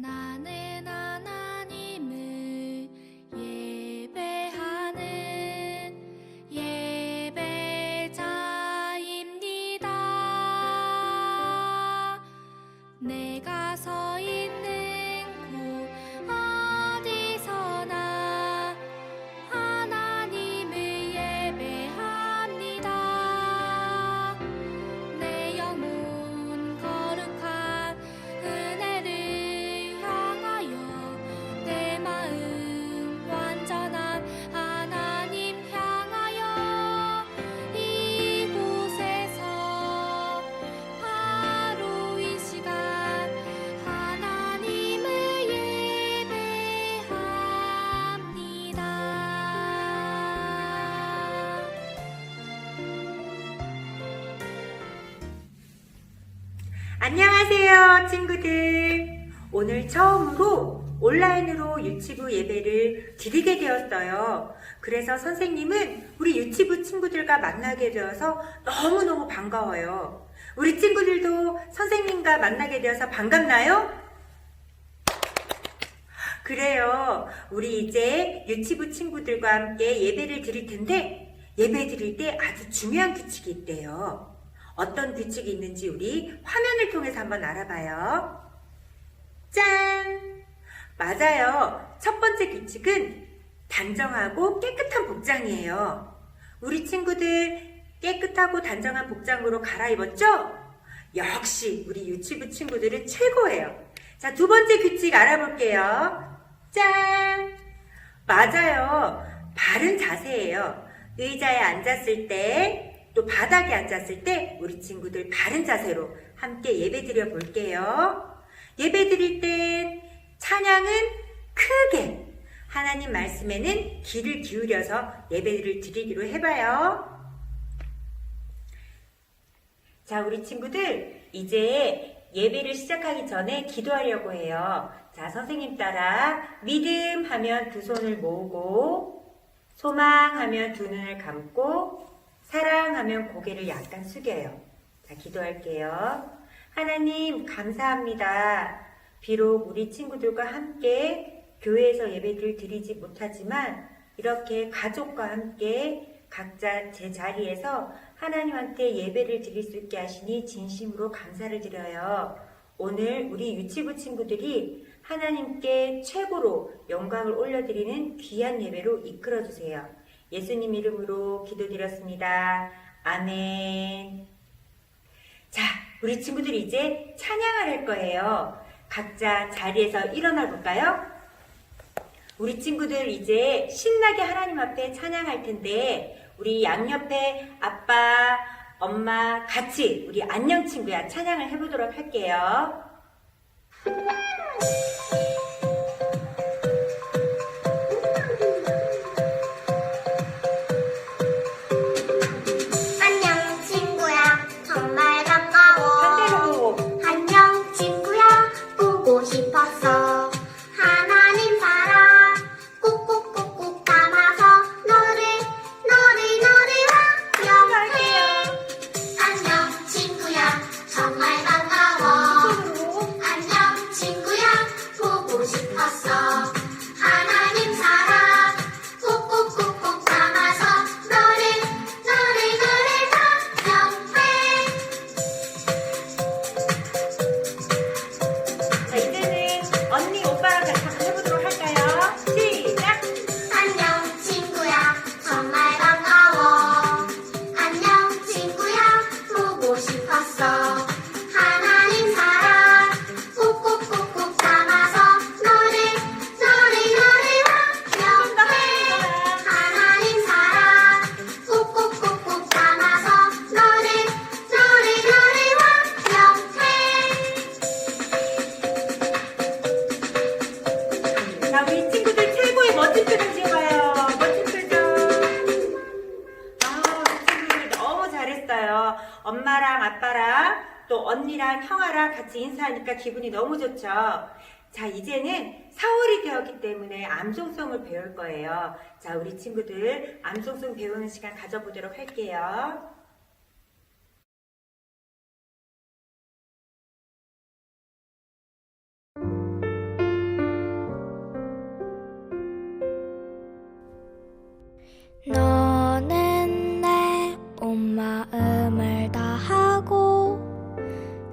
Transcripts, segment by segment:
나는 하 안녕하세요, 친구들. 오늘 처음으로 온라인으로 유치부 예배를 드리게 되었어요. 그래서 선생님은 우리 유치부 친구들과 만나게 되어서 너무너무 반가워요. 우리 친구들도 선생님과 만나게 되어서 반갑나요? 그래요. 우리 이제 유치부 친구들과 함께 예배를 드릴 텐데, 예배 드릴 때 아주 중요한 규칙이 있대요. 어떤 규칙이 있는지 우리 화면을 통해서 한번 알아봐요. 짠! 맞아요. 첫 번째 규칙은 단정하고 깨끗한 복장이에요. 우리 친구들 깨끗하고 단정한 복장으로 갈아입었죠? 역시 우리 유치부 친구들은 최고예요. 자, 두 번째 규칙 알아볼게요. 짠! 맞아요. 바른 자세예요. 의자에 앉았을 때, 또 바닥에 앉았을 때 우리 친구들 바른 자세로 함께 예배 드려 볼게요. 예배 드릴 땐 찬양은 크게 하나님 말씀에는 귀를 기울여서 예배를 드리기로 해봐요. 자, 우리 친구들 이제 예배를 시작하기 전에 기도하려고 해요. 자, 선생님 따라 믿음 하면 두 손을 모으고 소망 하면 두 눈을 감고 사랑하면 고개를 약간 숙여요. 자, 기도할게요. 하나님, 감사합니다. 비록 우리 친구들과 함께 교회에서 예배를 드리지 못하지만 이렇게 가족과 함께 각자 제 자리에서 하나님한테 예배를 드릴 수 있게 하시니 진심으로 감사를 드려요. 오늘 우리 유치부 친구들이 하나님께 최고로 영광을 올려드리는 귀한 예배로 이끌어 주세요. 예수님 이름으로 기도드렸습니다. 아멘. 자, 우리 친구들 이제 찬양을 할 거예요. 각자 자리에서 일어나 볼까요? 우리 친구들 이제 신나게 하나님 앞에 찬양할 텐데, 우리 양옆에 아빠, 엄마 같이 우리 안녕 친구야 찬양을 해보도록 할게요. 친구랑 형아랑 같이 인사하니까 기분이 너무 좋죠. 자, 이제는 4월이 되었기 때문에 암송송을 배울 거예요. 자, 우리 친구들 암송송 배우는 시간 가져보도록 할게요. 너는 내 온 마음을 다하고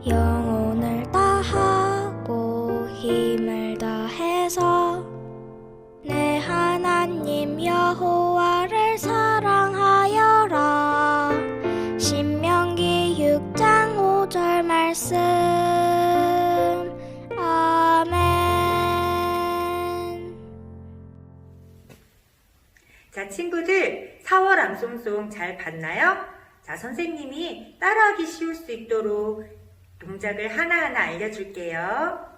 영혼을 다하고 힘을 다해서 내 하나님 여호와를 사랑하여라. 신명기 6장 5절 말씀. 아멘. 자 친구들 4월 암송송 잘 봤나요? 자 선생님이 따라하기 쉬울 수 있도록 동작을 하나하나 알려줄게요.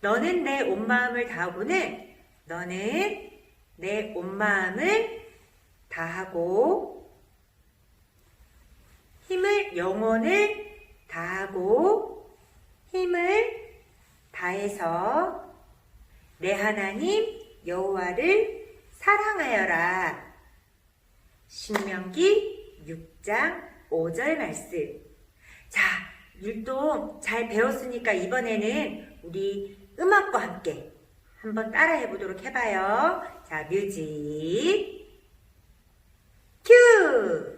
너는 내 온 마음을 다하고는 너는 내 온 마음을 다하고 힘을 영혼을 다하고 힘을 다해서 내 하나님 여호와를 사랑하여라. 신명기 6장 5절 말씀. 자, 율동 잘 배웠으니까 이번에는 우리 음악과 함께 한번 따라해 보도록 해봐요. 자, 뮤직. 큐!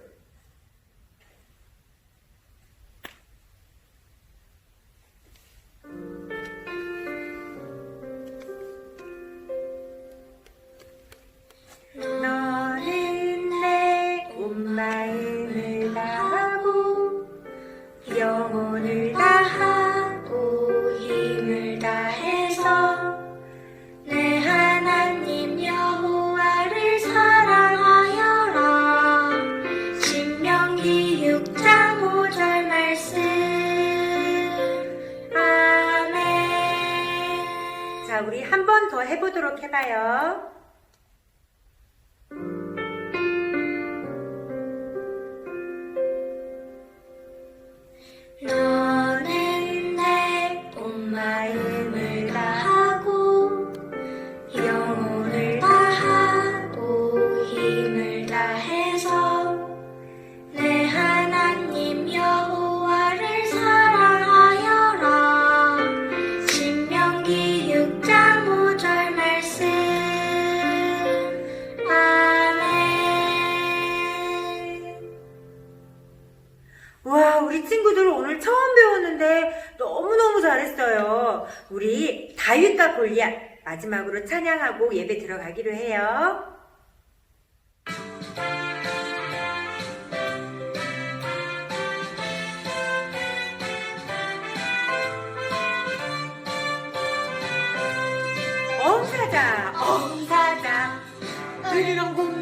해봐요 마지막으로 찬양하고 예배 들어가기로 해요. 엄사자, 엄사자, 으르렁 공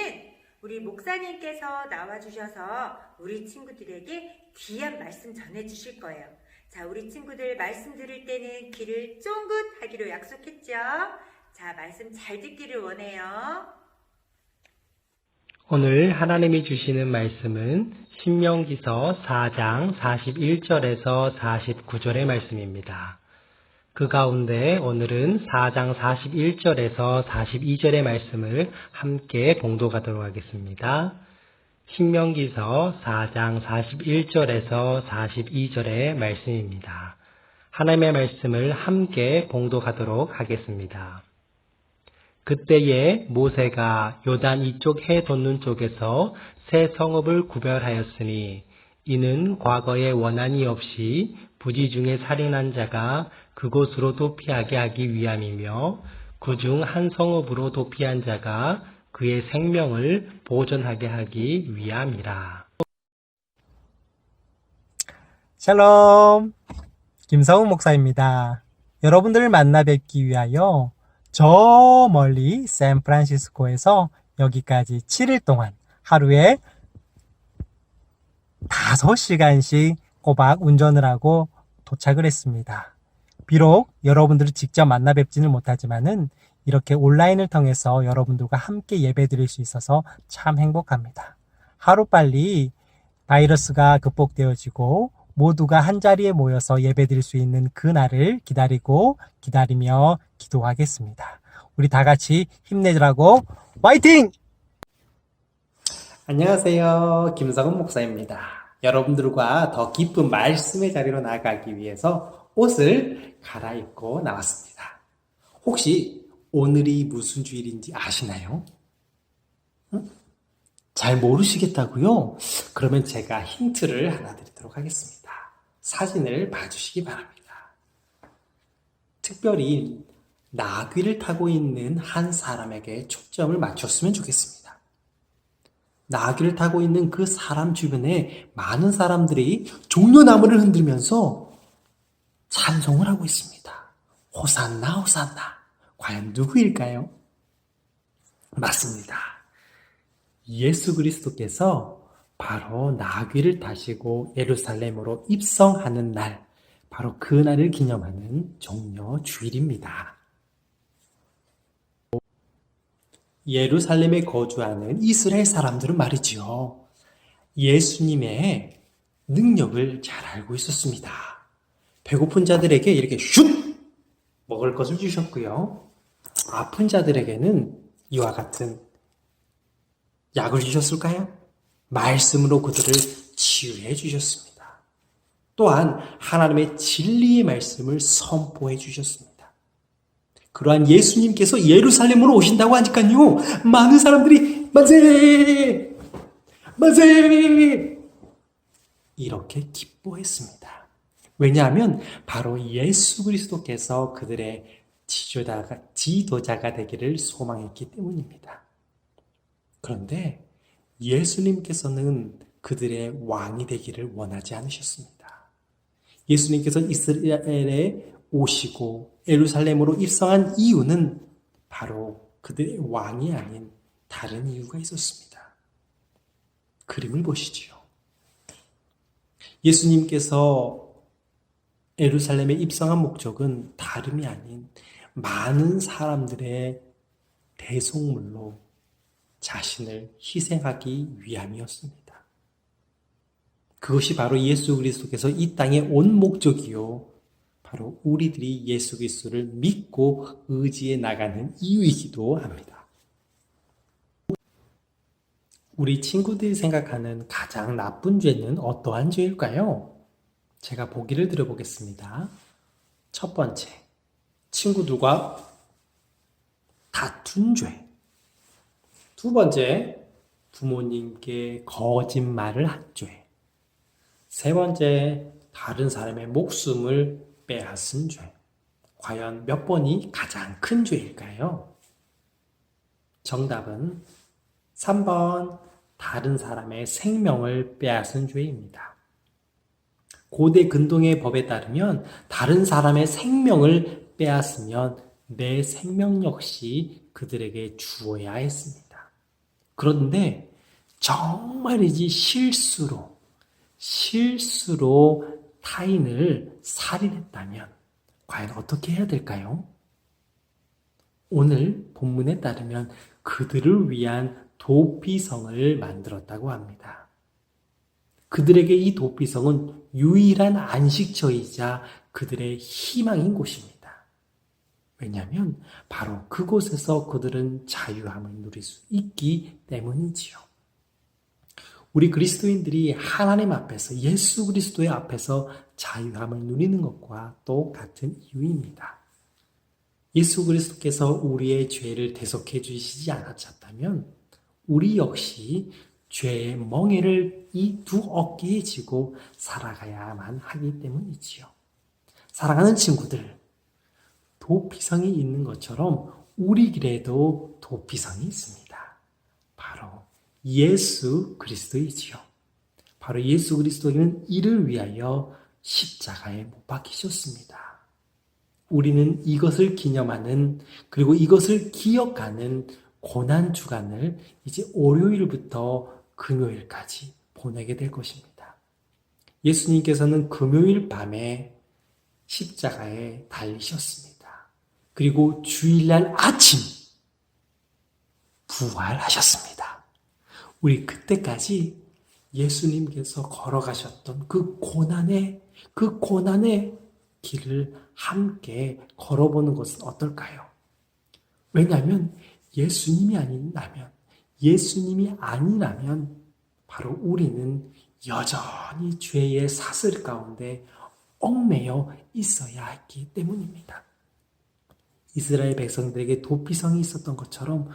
자, 이제는 우리 목사님께서 나와주셔서 우리 친구들에게 귀한 말씀 전해주실 거예요. 자, 우리 친구들 말씀 들을 때는 귀를 쫑긋 하기로 약속했죠? 자, 말씀 잘 듣기를 원해요. 오늘 하나님이 주시는 말씀은 신명기서 4장 41절에서 49절의 말씀입니다. 그 가운데 오늘은 4장 41절에서 42절의 말씀을 함께 봉독하도록 하겠습니다. 신명기서 4장 41절에서 42절의 말씀입니다. 하나님의 말씀을 함께 봉독하도록 하겠습니다. 그때에 모세가 요단 이쪽 해 돋는 쪽에서 새 성읍을 구별하였으니 이는 과거에 원한이 없이 부지 중에 살인한 자가 그곳으로 도피하게 하기 위함이며 그중 한 성읍으로 도피한 자가 그의 생명을 보존하게 하기 위함이라. 샬롬! 김성우 목사입니다. 여러분들을 만나 뵙기 위하여 저 멀리 샌프란시스코에서 여기까지 7일 동안 하루에 5시간씩 꼬박 운전을 하고 도착을 했습니다. 비록 여러분들을 직접 만나 뵙지는 못하지만은 이렇게 온라인을 통해서 여러분들과 함께 예배 드릴 수 있어서 참 행복합니다. 하루빨리 바이러스가 극복되어지고 모두가 한 자리에 모여서 예배 드릴 수 있는 그날을 기다리고 기다리며 기도하겠습니다. 우리 다 같이 힘내자고 화이팅! 안녕하세요. 김성은 목사입니다. 여러분들과 더 기쁜 말씀의 자리로 나아가기 위해서 옷을 갈아입고 나왔습니다. 혹시 오늘이 무슨 주일인지 아시나요? 응? 잘 모르시겠다고요? 그러면 제가 힌트를 하나 드리도록 하겠습니다. 사진을 봐주시기 바랍니다. 특별히 나귀를 타고 있는 한 사람에게 초점을 맞췄으면 좋겠습니다. 나귀를 타고 있는 그 사람 주변에 많은 사람들이 종려나무를 흔들면서 찬송을 하고 있습니다. 호산나, 호산나. 과연 누구일까요? 맞습니다. 예수 그리스도께서 바로 나귀를 타시고 예루살렘으로 입성하는 날, 바로 그 날을 기념하는 종려 주일입니다. 예루살렘에 거주하는 이스라엘 사람들은 말이지요. 예수님의 능력을 잘 알고 있었습니다. 배고픈 자들에게 이렇게 슛! 먹을 것을 주셨고요. 아픈 자들에게는 이와 같은 약을 주셨을까요? 말씀으로 그들을 치유해 주셨습니다. 또한 하나님의 진리의 말씀을 선포해 주셨습니다. 그러한 예수님께서 예루살렘으로 오신다고 하니까요. 많은 사람들이 만세! 만세! 이렇게 기뻐했습니다. 왜냐하면 바로 예수 그리스도께서 그들의 지도자가, 지도자가 되기를 소망했기 때문입니다. 그런데 예수님께서는 그들의 왕이 되기를 원하지 않으셨습니다. 예수님께서 이스라엘에 오시고 예루살렘으로 입성한 이유는 바로 그들의 왕이 아닌 다른 이유가 있었습니다. 그림을 보시지요. 예수님께서 예루살렘에 입성한 목적은 다름이 아닌 많은 사람들의 대속물로 자신을 희생하기 위함이었습니다. 그것이 바로 예수 그리스도께서 이 땅에 온 목적이요. 바로 우리들이 예수 그리스도를 믿고 의지해 나가는 이유이기도 합니다. 우리 친구들이 생각하는 가장 나쁜 죄는 어떠한 죄일까요? 제가 보기를 드려보겠습니다. 첫 번째, 친구들과 다툰 죄. 두 번째, 부모님께 거짓말을 한 죄. 세 번째, 다른 사람의 목숨을 빼앗은 죄. 과연 몇 번이 가장 큰 죄일까요? 정답은 3번, 다른 사람의 생명을 빼앗은 죄입니다. 고대 근동의 법에 따르면 다른 사람의 생명을 빼앗으면 내 생명 역시 그들에게 주어야 했습니다. 그런데 정말이지 실수로, 실수로 타인을 살인했다면 과연 어떻게 해야 될까요? 오늘 본문에 따르면 그들을 위한 도피성을 만들었다고 합니다. 그들에게 이 도피성은 유일한 안식처이자 그들의 희망인 곳입니다. 왜냐하면 바로 그곳에서 그들은 자유함을 누릴 수 있기 때문이지요. 우리 그리스도인들이 하나님 앞에서 예수 그리스도의 앞에서 자유함을 누리는 것과 똑같은 이유입니다. 예수 그리스도께서 우리의 죄를 대속해 주시지 않았다면 우리 역시 죄의 멍에를 이 두 어깨에 지고 살아가야만 하기 때문이지요. 사랑하는 친구들, 도피성이 있는 것처럼 우리 길에도 도피성이 있습니다. 바로 예수 그리스도이지요. 바로 예수 그리스도는 이를 위하여 십자가에 못 박히셨습니다. 우리는 이것을 기념하는 그리고 이것을 기억하는 고난 주간을 이제 월요일부터 금요일까지 보내게 될 것입니다. 예수님께서는 금요일 밤에 십자가에 달리셨습니다. 그리고 주일날 아침 부활하셨습니다. 우리 그때까지 예수님께서 걸어가셨던 그 고난의 그 고난의 길을 함께 걸어보는 것은 어떨까요? 왜냐하면 예수님이 아니라면 예수님이 아니라면 바로 우리는 여전히 죄의 사슬 가운데 얽매여 있어야 했기 때문입니다. 이스라엘 백성들에게 도피성이 있었던 것처럼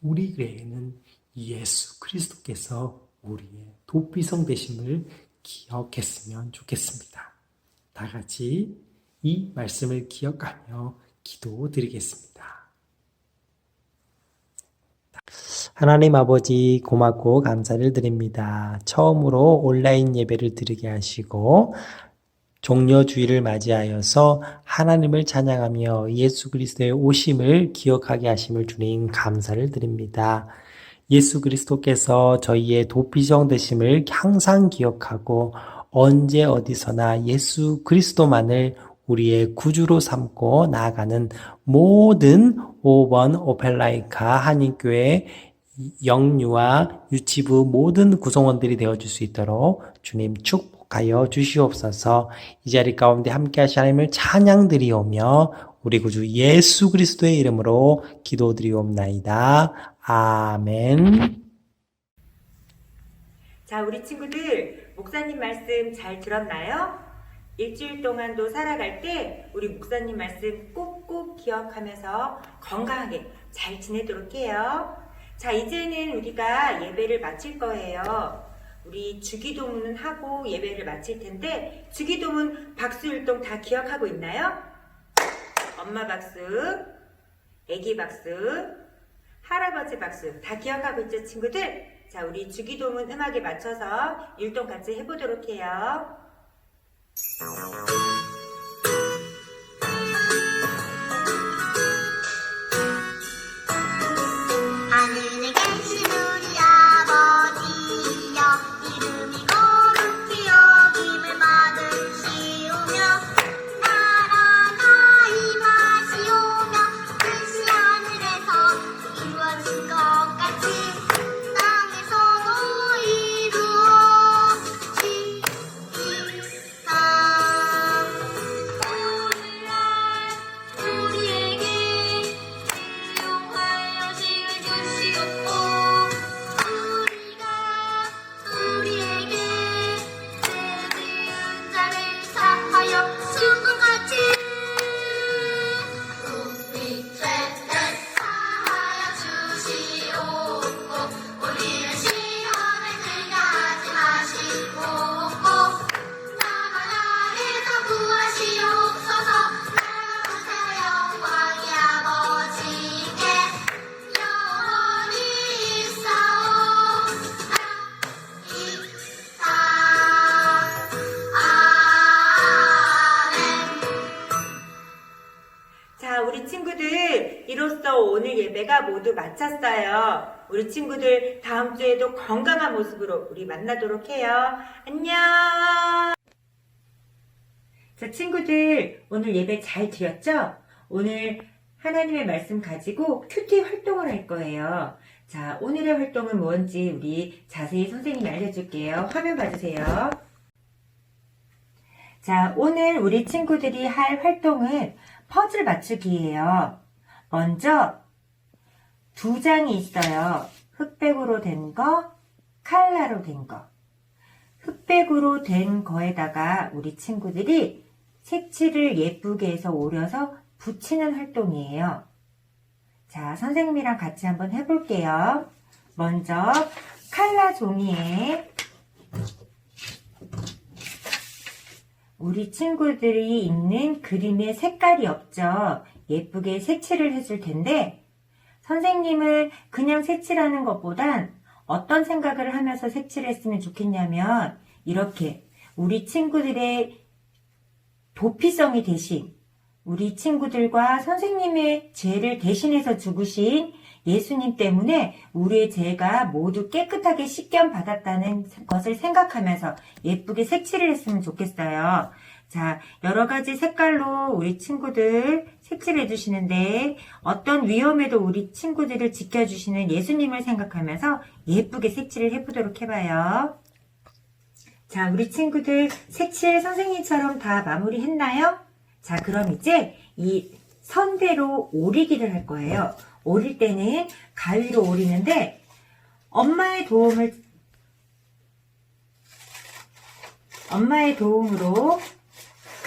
우리에게는 예수 그리스도께서 우리의 도피성 되심을 기억했으면 좋겠습니다. 다 같이 이 말씀을 기억하며 기도 드리겠습니다. 하나님 아버지 고맙고 감사를 드립니다. 처음으로 온라인 예배를 드리게 하시고 종려주의를 맞이하여서 하나님을 찬양하며 예수 그리스도의 오심을 기억하게 하심을 주님 감사를 드립니다. 예수 그리스도께서 저희의 도피정 되심을 항상 기억하고 언제 어디서나 예수 그리스도만을 우리의 구주로 삼고 나아가는 모든 5번 오펠라이카 한인교회 영유아 유치부 모든 구성원들이 되어줄 수 있도록 주님 축복하여 주시옵소서 이 자리 가운데 함께 하시 하나님을 찬양드리오며 우리 구주 예수 그리스도의 이름으로 기도드리옵나이다. 아멘. 자, 우리 친구들, 목사님 말씀 잘 들었나요? 일주일 동안도 살아갈 때 우리 목사님 말씀 꼭꼭 기억하면서 건강하게 잘 지내도록 해요. 자, 이제는 우리가 예배를 마칠 거예요. 우리 주기도문은 하고 예배를 마칠 텐데, 주기도문 박수율동 다 기억하고 있나요? 엄마 박수, 애기 박수, 할아버지 박수 다 기억하고 있죠, 친구들? 자, 우리 주기도문 음악에 맞춰서 율동 같이 해보도록 해요. 하 모두 마쳤어요. 우리 친구들, 다음 주에도 건강한 모습으로 우리 만나도록 해요. 안녕! 자, 친구들, 오늘 예배 잘 드렸죠? 오늘 하나님의 말씀 가지고 큐티 활동을 할 거예요. 자, 오늘의 활동은 뭔지 우리 자세히 선생님이 알려줄게요. 화면 봐주세요. 자, 오늘 우리 친구들이 할 활동은 퍼즐 맞추기예요. 먼저 두 장이 있어요. 흑백으로 된 거, 칼라로 된 거. 흑백으로 된 거에다가 우리 친구들이 색칠을 예쁘게 해서 오려서 붙이는 활동이에요. 자, 선생님이랑 같이 한번 해볼게요. 먼저 칼라 종이에 우리 친구들이 있는 그림의 색깔이 없죠. 예쁘게 색칠을 해줄 텐데 선생님은 그냥 색칠하는 것보단 어떤 생각을 하면서 색칠을 했으면 좋겠냐면 이렇게 우리 친구들의 도피성이 대신 우리 친구들과 선생님의 죄를 대신해서 죽으신 예수님 때문에 우리의 죄가 모두 깨끗하게 씻겨 받았다는 것을 생각하면서 예쁘게 색칠을 했으면 좋겠어요. 자, 여러 가지 색깔로 우리 친구들 색칠해 주시는데 어떤 위험에도 우리 친구들을 지켜주시는 예수님을 생각하면서 예쁘게 색칠을 해보도록 해봐요. 자, 우리 친구들 색칠 선생님처럼 다 마무리 했나요? 자, 그럼 이제 이 선대로 오리기를 할 거예요. 오릴 때는 가위로 오리는데 엄마의 도움을 엄마의 도움으로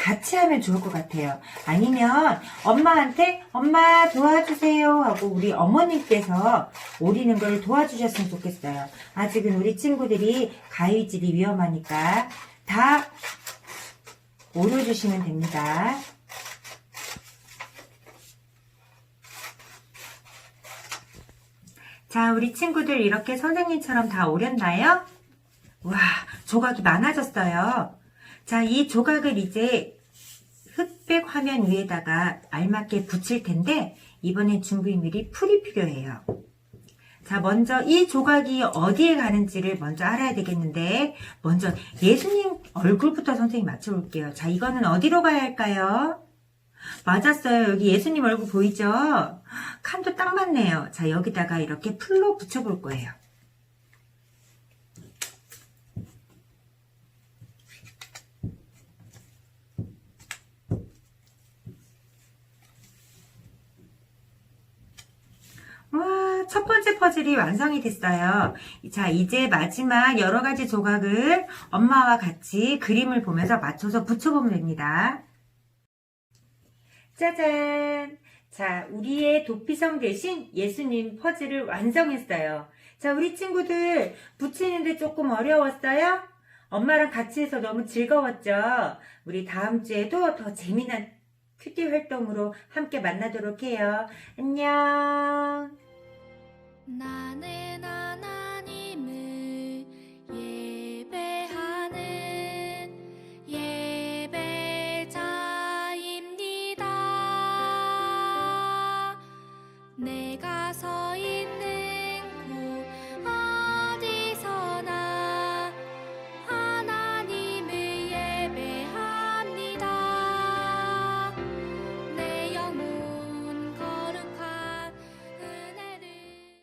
같이 하면 좋을 것 같아요. 아니면 엄마한테 엄마 도와주세요 하고 우리 어머님께서 오리는 걸 도와주셨으면 좋겠어요. 아직은 우리 친구들이 가위질이 위험하니까 다 오려주시면 됩니다. 자, 우리 친구들 이렇게 선생님처럼 다 오렸나요? 와, 조각이 많아졌어요. 자, 이 조각을 이제 흑백 화면 위에다가 알맞게 붙일 텐데, 이번엔 준비물이 풀이 필요해요. 자, 먼저 이 조각이 어디에 가는지를 먼저 알아야 되겠는데, 먼저 예수님 얼굴부터 선생님 맞춰볼게요. 자, 이거는 어디로 가야 할까요? 맞았어요. 여기 예수님 얼굴 보이죠? 칸도 딱 맞네요. 자, 여기다가 이렇게 풀로 붙여볼 거예요. 와, 첫 번째 퍼즐이 완성이 됐어요. 자, 이제 마지막 여러 가지 조각을 엄마와 같이 그림을 보면서 맞춰서 붙여보면 됩니다. 짜잔! 자, 우리의 도피성 대신 예수님 퍼즐을 완성했어요. 자, 우리 친구들 붙이는데 조금 어려웠어요? 엄마랑 같이 해서 너무 즐거웠죠? 우리 다음 주에도 더 재미난 큐티 활동으로 함께 만나도록 해요. 안녕!